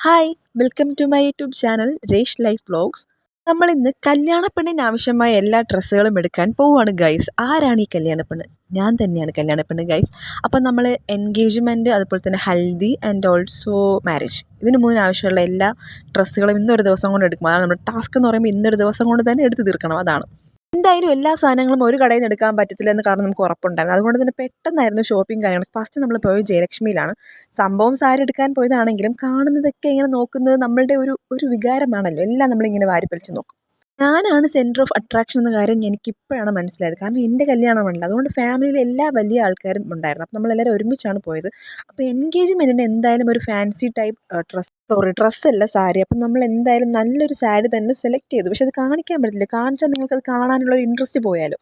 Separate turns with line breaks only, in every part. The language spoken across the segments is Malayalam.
Hi welcome to my YouTube channel Resh life vlogs നമ്മൾ ഇന്ന് കല്യാണപ്പെണ്ണിന് ആവശ്യമായ എല്ലാ ഡ്രസ്സുകളും എടുക്കാൻ പോവുകയാണ് ഗൈസ് ആരാണ് ഈ കല്യാണ പെണ്ണ്? ഞാൻ തന്നെയാണ് കല്യാണ പെണ്ണ് ഗൈസ് അപ്പം നമ്മൾ എൻഗേജ്മെന്റ് അതുപോലെ തന്നെ ഹൽദി ആൻഡ് ഓൾസോ മാരേജ് ഇതിന് മൂന്നിന് ആവശ്യമുള്ള എല്ലാ ഡ്രസ്സുകളും ഇന്നൊരു ദിവസം കൊണ്ട് എടുക്കും. അതാണ് നമ്മുടെ ടാസ്ക് എന്ന് പറയുമ്പോൾ ഇന്നൊരു ദിവസം കൊണ്ട് തന്നെ എടുത്ത് തീർക്കണം. അതാണ്. എന്തായാലും എല്ലാ സാധനങ്ങളും ഒരു കടയിൽ നിന്ന് എടുക്കാൻ പറ്റത്തില്ല എന്ന് കാരണം നമുക്ക് ഉറപ്പുണ്ടായിരുന്നു. അതുകൊണ്ട് തന്നെ പെട്ടെന്നായിരുന്നു ഷോപ്പിംഗ് കാര്യങ്ങൾ ഫസ്റ്റ് നമ്മൾ പോയത് ജയലക്ഷ്മിയിലാണ്. സംഭവം സാരി എടുക്കാൻ പോയതാണെങ്കിലും കാണുന്നതൊക്കെ ഇങ്ങനെ നോക്കുന്നത് നമ്മളുടെ ഒരു ഒരു വികാരമാണല്ലോ. എല്ലാം നമ്മളിങ്ങനെ വാരിപ്പലിച്ച് നോക്കും. ഞാനാണ് സെന്റർ ഓഫ് അട്രാക്ഷൻ എന്ന കാര്യം എനിക്കിപ്പോഴാണ് മനസ്സിലായത്. കാരണം എന്റെ കല്യാണമാണ് അതുകൊണ്ട് ഫാമിലിയിലെ എല്ലാ വലിയ ആൾക്കാരും ഉണ്ടായിരുന്നു. അപ്പോൾ നമ്മളെല്ലാവരും ഒരുമിച്ചാണ് പോയത്. അപ്പോൾ എൻഗേജ്മെന്റിന് എന്തായാലും ഒരു ഫാൻസി ടൈപ്പ് ഡ്രസ്സ് സോറി ഡ്രസ്സല്ല സാരി അപ്പം നമ്മൾ എന്തായാലും നല്ലൊരു സാരി തന്നെ സെലക്ട് ചെയ്തു. പക്ഷെ അത് കാണിക്കാൻ പറ്റില്ല. കാണിച്ചാൽ നിങ്ങൾക്കത് കാണാനുള്ള ഒരു ഇൻട്രസ്റ്റ് പോയാലോ.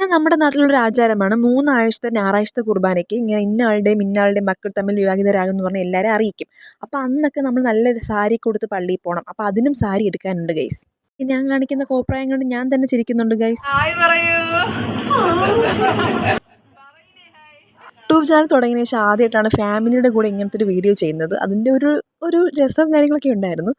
പിന്നെ നമ്മുടെ നാട്ടിലൊരു ആചാരമാണ്. മൂന്നാഴ്ചത്തെ ഞായറാഴ്ചത്തെ കുർബാനയ്ക്ക് ഇങ്ങനെ ഇന്ന ആളുടെയും ഇന്ന ആളുടെയും മക്കൾ തമ്മിൽ വിവാഹിതരാകും എന്ന് പറഞ്ഞാൽ എല്ലാവരെയും അറിയിക്കും. അപ്പോൾ അന്നൊക്കെ നമ്മൾ നല്ലൊരു സാരി കൊടുത്ത് പള്ളിയിൽ പോകണം. അപ്പോൾ അതിനും സാരി എടുക്കാനുണ്ട് ഗൈസ് ഞാൻ കാണിക്കുന്ന കോപ്രായം കൊണ്ട് ഞാൻ തന്നെ ചിരിക്കുന്നുണ്ട് ഗൈസ് യൂട്യൂബ് ചാനൽ തുടങ്ങിയ ശേഷം ആദ്യമായിട്ടാണ് ഫാമിലിയുടെ കൂടെ ഇങ്ങനത്തെ ഒരു വീഡിയോ ചെയ്യുന്നത്. അതിന്റെ ഒരു ഒരു രസവും കാര്യങ്ങളൊക്കെ ഉണ്ടായിരുന്നു.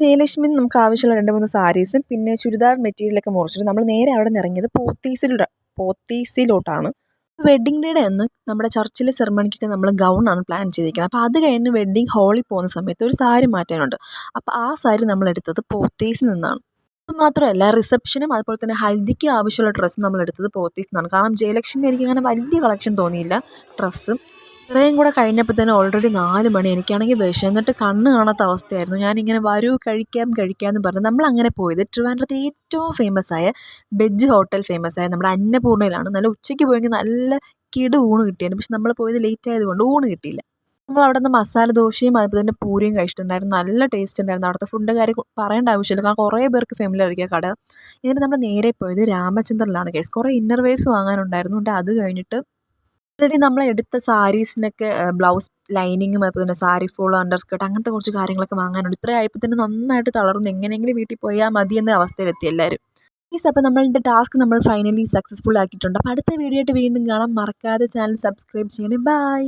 ജയലക്ഷ്മി നമുക്ക് ആവശ്യമുള്ള രണ്ട് മൂന്ന് സാരീസും പിന്നെ ചുരിദാർ മെറ്റീരിയലൊക്കെ മുറിച്ചിട്ട് നമ്മൾ നേരെ അവിടെ നിന്ന് ഇറങ്ങിയത് പോത്തീസിലൂടെ പോത്തീസിലോട്ടാണ്. വെഡ്ഡിങ് ഡേയുടെ അന്ന് നമ്മുടെ ചർച്ചിലെ സെറമണിക്കൊക്കെ നമ്മൾ ഗൗണാണ് പ്ലാൻ ചെയ്തിരിക്കുന്നത്. അപ്പോൾ അത് കഴിഞ്ഞ് വെഡ്ഡിംഗ് ഹാളിൽ പോകുന്ന സമയത്ത് ഒരു സാരി മാറ്റാനുണ്ട്. അപ്പോൾ ആ സാരി നമ്മൾ എടുത്തത് പോത്തീസിൽ നിന്നാണ്. മാത്രമല്ല റിസപ്ഷനും അതുപോലെ തന്നെ ഹൽദിക്ക് ആവശ്യമുള്ള ഡ്രസ്സ് നമ്മൾ എടുത്തത് പോത്തീസ് നിന്നാണ്. കാരണം ജയലക്ഷ്മി എനിക്ക് അങ്ങനെ വലിയ കളക്ഷൻ തോന്നിയില്ല. ഡ്രസ്സും ഇത്രയും കൂടെ കഴിഞ്ഞപ്പോൾ തന്നെ ഓൾറെഡി നാല് മണി. എനിക്കാണെങ്കിൽ വിശന്നിട്ട് കണ്ണ് കാണാത്ത അവസ്ഥയായിരുന്നു. ഞാനിങ്ങനെ വരൂ കഴിക്കാം കഴിക്കാം എന്ന് പറഞ്ഞു നമ്മൾ അങ്ങനെ പോയത്. ട്രിവാൻഡ്രത്തെ ഏറ്റവും ഫേമസ് ആയ വെജ് ഹോട്ടൽ ഫേമസ് ആയ നമ്മുടെ അന്നപൂർണയിലാണ് നല്ല ഉച്ചയ്ക്ക് പോയെങ്കിൽ നല്ല കിടു ഊണ് കിട്ടിയായിരുന്നു. പക്ഷെ നമ്മൾ പോയത് ലേറ്റ് ആയതുകൊണ്ട് ഊണ് കിട്ടിയില്ല. നമ്മൾ അവിടെ നിന്ന് മസാല ദോശയും അതുപോലെ തന്നെ പൂരിയും കഴിച്ചിട്ടുണ്ടായിരുന്നു. നല്ല ടേസ്റ്റ് ഉണ്ടായിരുന്നു. അവിടുത്തെ ഫുഡ് കാര്യം പറയേണ്ട ആവശ്യമില്ല. കാരണം കുറേ പേർക്ക് ഫാമിലി ആയിരിക്കും കട. എന്നിട്ട് നമ്മൾ നേരെ പോയത് രാമചന്ദ്രനിലാണ് കേസ് കുറേ ഇന്നർവേഴ്സ് വാങ്ങാനുണ്ടായിരുന്നു. അത് കഴിഞ്ഞിട്ട് ഓൾറെഡി നമ്മൾ എടുത്ത സാരീസിനൊക്കെ ബ്ലൗസ് ലൈനിങ്ങും അതുപോലെ തന്നെ സാരി ഫോൾ അണ്ടർ സ്കേർട്ട് അങ്ങനത്തെ കുറച്ച് കാര്യങ്ങളൊക്കെ വാങ്ങാനുണ്ട്. ഇത്ര ആയപ്പോൾ തന്നെ നന്നായിട്ട് തളർന്നു. എങ്ങനെയെങ്കിലും വീട്ടിൽ പോയാൽ മതി എന്ന അവസ്ഥയിലെത്തി എല്ലാവരും പ്ലീസ് അപ്പോൾ നമ്മളുടെ ടാസ്ക് നമ്മൾ ഫൈനലി സക്സസ്ഫുൾ ആക്കിയിട്ടുണ്ട്. അപ്പോൾ അടുത്ത വീഡിയോ ആയിട്ട് വീണ്ടും കാണാം. മറക്കാതെ ചാനൽ സബ്സ്ക്രൈബ് ചെയ്യണേ. ബൈ